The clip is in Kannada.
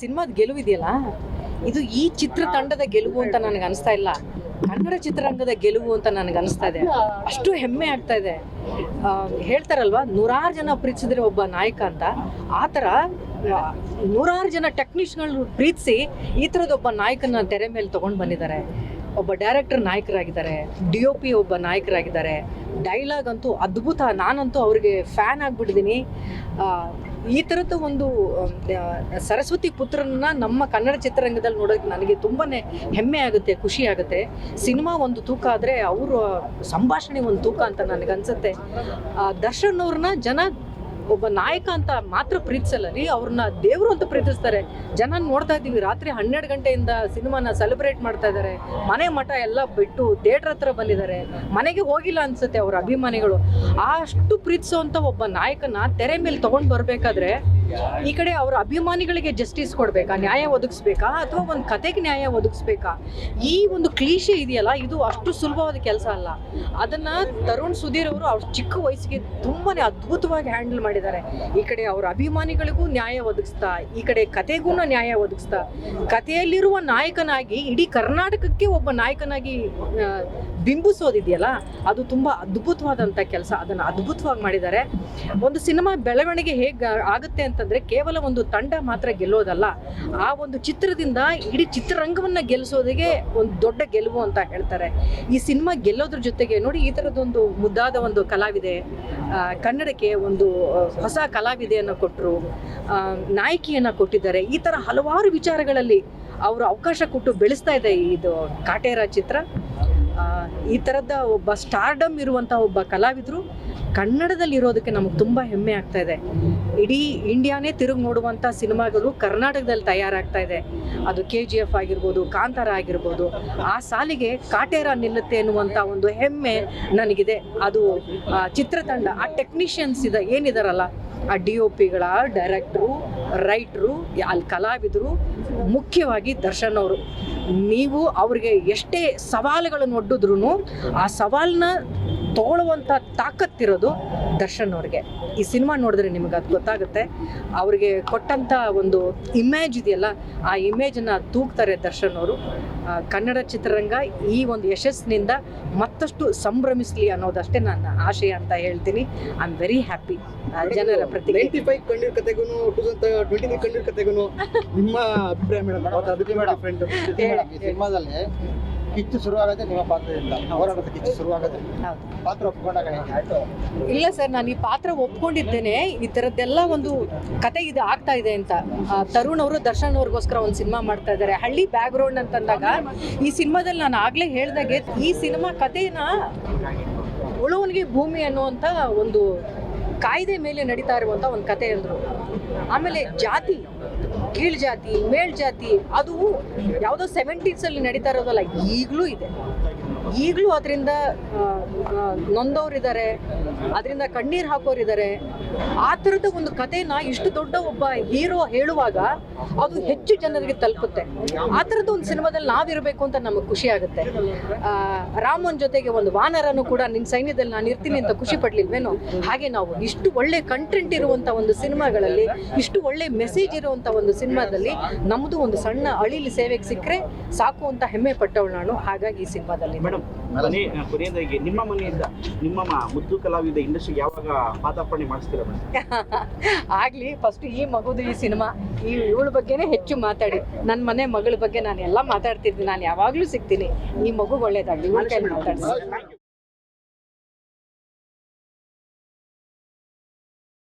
ಸಿನಿಮಾದ ಗೆಲುವು ಇದೆಯಲ್ಲ ಇದು ಈ ಚಿತ್ರತಂಡದ ಗೆಲುವು ಅಂತ ನನಗೆ ಅನಿಸ್ತಾ ಇಲ್ಲ. ಕನ್ನಡ ಚಿತ್ರರಂಗದ ಗೆಲುವು ಅಂತ ನನಗೆ ಅನಿಸ್ತಾ ಇದೆ. ಅಷ್ಟು ಹೆಮ್ಮೆ ಆಗ್ತಾ ಇದೆ. ಹೇಳ್ತಾರಲ್ವಾ, ನೂರಾರು ಜನ ಪ್ರೀತಿಸಿದ್ರೆ ಒಬ್ಬ ನಾಯಕ ಅಂತ. ಆ ಥರ ನೂರಾರು ಜನ ಟೆಕ್ನಿಷಿಯನ್ಗಳು ಪ್ರೀತಿಸಿ ಈ ಥರದ ಒಬ್ಬ ನಾಯಕನ ತೆರೆ ಮೇಲೆ ತೊಗೊಂಡು ಬಂದಿದ್ದಾರೆ. ಒಬ್ಬ ಡೈರೆಕ್ಟರ್ ನಾಯಕರಾಗಿದ್ದಾರೆ ಡಿ ಒ ಪಿ ಒಬ್ಬ ನಾಯಕರಾಗಿದ್ದಾರೆ ಡೈಲಾಗ್ ಅಂತೂ ಅದ್ಭುತ. ನಾನಂತೂ ಅವ್ರಿಗೆ ಫ್ಯಾನ್ ಆಗಿಬಿಟ್ಟಿದ್ದೀನಿ ಈ ಥರದ ಒಂದು ಸರಸ್ವತಿ ಪುತ್ರನ ನಮ್ಮ ಕನ್ನಡ ಚಿತ್ರರಂಗದಲ್ಲಿ ನೋಡೋಕೆ ನನಗೆ ತುಂಬಾ ಹೆಮ್ಮೆ ಆಗುತ್ತೆ, ಖುಷಿ ಆಗುತ್ತೆ. ಸಿನಿಮಾ ಒಂದು ತೂಕ ಆದರೆ ಅವರ ಸಂಭಾಷಣೆ ಒಂದು ತೂಕ ಅಂತ ನನಗನ್ಸುತ್ತೆ. ದರ್ಶನ್ ಅವ್ರನ್ನ ಜನ ಒಬ್ಬ ನಾಯಕ ಅಂತ ಮಾತ್ರ ಪ್ರೀತಿಸಲ್ಲ ರೀ? ಅವ್ರನ್ನ ದೇವರು ಅಂತ ಪ್ರೀತಿಸ್ತಾರೆ. ಜನ ನೋಡ್ತಾ ಇದ್ದೀವಿ. ರಾತ್ರಿ ಹನ್ನೆರಡು ಗಂಟೆಯಿಂದ ಸಿನಿಮಾನ ಸೆಲೆಬ್ರೇಟ್ ಮಾಡ್ತಾ ಇದ್ದಾರೆ. ಮನೆ ಮಠ ಎಲ್ಲ ಬಿಟ್ಟು ಥಿಯೇಟರ್ ಹತ್ರ ಬಂದಿದ್ದಾರೆ. ಮನೆಗೆ ಹೋಗಿಲ್ಲ ಅನ್ಸುತ್ತೆ ಅವ್ರ ಅಭಿಮಾನಿಗಳು. ಅಷ್ಟು ಪ್ರೀತಿಸುವಂಥ ಒಬ್ಬ ನಾಯಕನ ತೆರೆ ಮೇಲೆ ತೊಗೊಂಡು ಬರಬೇಕಾದ್ರೆ ಈ ಕಡೆ ಅವ್ರ ಅಭಿಮಾನಿಗಳಿಗೆ ಜಸ್ಟಿಸ್ ಕೊಡಬೇಕಾ? ನ್ಯಾಯ ಒದಗಿಸ್ಬೇಕಾ? ಅಥವಾ ಒಂದು ಕತೆಗೆ ನ್ಯಾಯ ಒದಗಿಸ್ಬೇಕಾ? ಈ ಒಂದು ಕ್ಲೀಶೆ ಇದೆಯಲ್ಲ, ಇದು ಅಷ್ಟು ಸುಲಭವಾದ ಕೆಲಸ ಅಲ್ಲ. ಅದನ್ನ ತರುಣ್ ಸುಧೀರ್ ಅವರು ಅವ್ರ ಚಿಕ್ಕ ವಯಸ್ಸಿಗೆ ತುಂಬಾನೇ ಅದ್ಭುತವಾಗಿ ಹ್ಯಾಂಡಲ್ ಮಾಡಿದ್ದಾರೆ. ಈ ಕಡೆ ಅವ್ರ ಅಭಿಮಾನಿಗಳಿಗೂ ನ್ಯಾಯ ಒದಗಿಸ್ತಾ, ಈ ಕಡೆ ಕತೆಗೂ ನ್ಯಾಯ ಒದಗಿಸ್ತಾ ಕಥೆಯಲ್ಲಿರುವ ನಾಯಕನಾಗಿ, ಇಡೀ ಕರ್ನಾಟಕಕ್ಕೆ ಒಬ್ಬ ನಾಯಕನಾಗಿ ಬಿಂಬಿಸೋದಿದೆಯಲ್ಲ, ಅದು ತುಂಬ ಅದ್ಭುತವಾದಂಥ ಕೆಲಸ. ಅದನ್ನು ಅದ್ಭುತವಾಗಿ ಮಾಡಿದ್ದಾರೆ. ಒಂದು ಸಿನಿಮಾ ಬೆಳವಣಿಗೆ ಹೇಗೆ ಆಗುತ್ತೆ ಅಂತಂದರೆ ಕೇವಲ ಒಂದು ತಂಡ ಮಾತ್ರ ಗೆಲ್ಲೋದಲ್ಲ, ಆ ಒಂದು ಚಿತ್ರದಿಂದ ಇಡೀ ಚಿತ್ರರಂಗವನ್ನು ಗೆಲ್ಲಿಸೋದಿಗೆ ಒಂದು ದೊಡ್ಡ ಗೆಲುವು ಅಂತ ಹೇಳ್ತಾರೆ. ಈ ಸಿನಿಮಾ ಗೆಲ್ಲೋದ್ರ ಜೊತೆಗೆ ನೋಡಿ ಈ ಥರದೊಂದು ಮುದ್ದಾದ ಒಂದು ಕಲಾವಿದೆ ಕನ್ನಡಕ್ಕೆ ಒಂದು ಹೊಸ ಕಲಾವಿದೆಯನ್ನು ಕೊಟ್ಟರು ನಾಯಕಿಯನ್ನು ಕೊಟ್ಟಿದ್ದಾರೆ. ಈ ಥರ ಹಲವಾರು ವಿಚಾರಗಳಲ್ಲಿ ಅವರು ಅವಕಾಶ ಕೊಟ್ಟು ಬೆಳೆಸ್ತಾ ಇದೆ ಇದು ಕಾಟೇರ ಚಿತ್ರ. ಈ ಥರದ ಒಬ್ಬ ಸ್ಟಾರ್ಡಮ್ ಇರುವಂಥ ಒಬ್ಬ ಕಲಾವಿದರು ಕನ್ನಡದಲ್ಲಿ ಇರೋದಕ್ಕೆ ನಮಗೆ ತುಂಬ ಹೆಮ್ಮೆ ಆಗ್ತಾ ಇದೆ. ಇಡೀ ಇಂಡಿಯಾನೇ ತಿರುಗಿ ನೋಡುವಂಥ ಸಿನಿಮಾಗಳು ಕರ್ನಾಟಕದಲ್ಲಿ ತಯಾರಾಗ್ತಾ ಇದೆ. ಅದು ಕೆ ಜಿ ಎಫ್ ಆಗಿರ್ಬೋದು, ಕಾಂತಾರ ಆಗಿರ್ಬೋದು. ಆ ಸಾಲಿಗೆ ಕಾಟೇರ ನಿಲ್ಲುತ್ತೆ ಎನ್ನುವಂಥ ಒಂದು ಹೆಮ್ಮೆ ನನಗಿದೆ. ಅದು ಚಿತ್ರತಂಡ, ಆ ಟೆಕ್ನಿಷಿಯನ್ಸ್ ಇದೆ, ಏನಿದಾರಲ್ಲ? ಆ ಡಿ ಒ ಪಿಗಳ ಡೈರೆಕ್ಟ್ರು ರೈಟ್ರು ಅಲ್ಲಿ ಕಲಾವಿದರು, ಮುಖ್ಯವಾಗಿ ದರ್ಶನ್ ಅವರು. ನೀವು ಅವ್ರಿಗೆ ಎಷ್ಟೇ ಸವಾಲುಗಳನ್ನು ಒಡ್ಡಿದ್ರು ಆ ಸವಾಲನ್ನ ತಗೊಳ್ಳುವಂಥ ತಾಕತ್ತಿರೋದು ದರ್ಶನ್ ಅವ್ರಿಗೆ. ಈ ಸಿನಿಮಾ ನೋಡಿದ್ರೆ ನಿಮಗೆ ಅದು ಗೊತ್ತಾಗುತ್ತೆ. ಅವ್ರಿಗೆ ಕೊಟ್ಟಂಥ ಒಂದು ಇಮೇಜ್ ಇದೆಯಲ್ಲ ಆ ಇಮೇಜನ್ನು ತೂಗ್ತಾರೆ ದರ್ಶನ್ ಅವರು. ಕನ್ನಡ ಚಿತ್ರರಂಗ ಈ ಒಂದು ಯಶಸ್ಸಿನಿಂದ ಮತ್ತಷ್ಟು ಸಂಭ್ರಮಿಸಲಿ ಅನ್ನೋದಷ್ಟೇ ನನ್ನ ಆಶಯ ಅಂತ ಹೇಳ್ತೀನಿ. ಐ ಆಮ್ ವೆರಿ ಹ್ಯಾಪಿ ಜನರ ಪ್ರತಿಕ್ರಿಯೆ. ನೈಂಟಿ ಫೈವ್ ಕಣ್ಣೀರ್ ಕತೆಗೂ ಟೂ ತೌಸಂಡ್ ಟ್ವೆಂಟಿ ತ್ರೀ ಕಣ್ಣೀರ್ ಕತೆಗೂ ನಿಮ್ಮ ಅಭಿಪ್ರಾಯ ಮೇಡಮ್? ಅದಕ್ಕೆ ಮೇಡಮ್ ಫ್ರೆಂಡ್ ಸಿನಿಮಾದಲ್ಲಿ ಕಿಚ್ಚು ಶುರುವಾಗತ್ತೆ ನಿಮ್ಮ ಪಾತ್ರದಿಂದ ಹೋರಾಟದ ಕಿಚ್ಚು ಶುರುವಾಗುತ್ತೆ ಹೌದು. ಪಾತ್ರ ಒಪ್ಕೊಂಡಾಗ ಹೇಗೆ? ಇಲ್ಲ ಸರ್ ನಾನು ಈ ಪಾತ್ರ ಒಪ್ಕೊಂಡಿದ್ದೇನೆ. ಈ ಥರದ್ದೆಲ್ಲ ಒಂದು ಕತೆ ಇದು ಆಗ್ತಾ ಇದೆ ಅಂತ. ತರುಣ್ ಅವರು ದರ್ಶನ್ ಅವ್ರಿಗೋಸ್ಕರ ಒಂದು ಸಿನಿಮಾ ಮಾಡ್ತಾ ಇದ್ದಾರೆ. ಹಳ್ಳಿ ಬ್ಯಾಕ್ಗ್ರೌಂಡ್ ಅಂತಂದಾಗ ಈ ಸಿನಿಮಾದಲ್ಲಿ ನಾನು ಆಗಲೇ ಹೇಳ್ದಾಗೆ ಈ ಸಿನಿಮಾ ಕಥೆನ ಉಳುವನಿಗೆ ಭೂಮಿ ಅನ್ನುವಂಥ ಒಂದು ಕಾಯ್ದೆ ಮೇಲೆ ನಡೀತಾ ಇರುವಂಥ ಒಂದು ಕತೆ ಅಂದರು. ಆಮೇಲೆ ಜಾತಿ. ಕೀಳ್ ಜಾತಿ ಮೇಲ್ ಜಾತಿ ಅದು ಯಾವುದೋ ಸೆವೆಂಟೀಸಲ್ಲಿ ನಡೀತಾ ಇರೋದಲ್ಲ ಈಗಲೂ ಇದೆ. ಈಗಲೂ ಅದರಿಂದ ನೊಂದವರಿದ್ದಾರೆ ಅದರಿಂದ ಕಣ್ಣೀರು ಹಾಕೋರಿದ್ದಾರೆ. ಆ ಥರದ ಒಂದು ಕಥೆನ ಇಷ್ಟು ದೊಡ್ಡ ಒಬ್ಬ ಹೀರೋ ಹೇಳುವಾಗ ಅದು ಹೆಚ್ಚು ಜನರಿಗೆ ತಲುಪುತ್ತೆ. ಆ ಥರದ ಒಂದು ಸಿನಿಮಾದಲ್ಲಿ ನಾವಿರಬೇಕು ಅಂತ ನಮಗೆ ಖುಷಿ ಆಗುತ್ತೆ. ರಾಮನ್ ಜೊತೆಗೆ ಒಂದು ವಾನರನು ಕೂಡ ನಿನ್ನ ಸೈನ್ಯದಲ್ಲಿ ನಾನು ಇರ್ತೀನಿ ಅಂತ ಖುಷಿ ಪಡ್ಲಿಲ್ವೇನೋ? ಹಾಗೆ ನಾವು ಇಷ್ಟು ಒಳ್ಳೆ ಕಂಟೆಂಟ್ ಇರುವಂಥ ಒಂದು ಸಿನಿಮಾಗಳಲ್ಲಿ, ಇಷ್ಟು ಒಳ್ಳೆ ಮೆಸೇಜ್ ಇರುವಂಥ ಒಂದು ಸಿನಿಮಾದಲ್ಲಿ ನಮ್ಮದು ಒಂದು ಸಣ್ಣ ಅಳಿಲಿ ಸೇವೆಗೆ ಸಿಕ್ಕರೆ ಸಾಕು ಅಂತ ಹೆಮ್ಮೆ ಪಟ್ಟವಳು ನಾನು. ಹಾಗಾಗಿ ಈ ಸಿನಿಮಾದಲ್ಲಿ. ಮೇಡಮ್ ಮನೆ ಕೊನೆಯದಾಗಿ ನಿಮ್ಮ ಮನೆಯಿಂದ ನಿಮ್ಮ ಮುದ್ದು ಕಲಾವಿದ ಇಂಡಸ್ಟ್ರಿಗೆ ಯಾವಾಗ ಪಾದಾರ್ಪಣೆ ಮಾಡಿಸ್ತೀರಾ ಮೇಡಮ್? ಆಗ್ಲಿ ಫಸ್ಟ್ ಈ ಮಗುದು ಈ ಸಿನಿಮಾ ಈ ಇವಳ ಬಗ್ಗೆನೇ ಹೆಚ್ಚು ಮಾತಾಡಿ. ನನ್ನ ಮನೆ ಮಗಳ ಬಗ್ಗೆ ನಾನು ಎಲ್ಲ ಮಾತಾಡ್ತಿದ್ದೀನಿ ನಾನು ಯಾವಾಗಲೂ ಸಿಗ್ತೀನಿ. ಈ ಮಗು ಒಳ್ಳೇದಾಗ್ಲಿ. ಇವಳ ಕೈ ಮಾತಾಡ್ತೀನಿ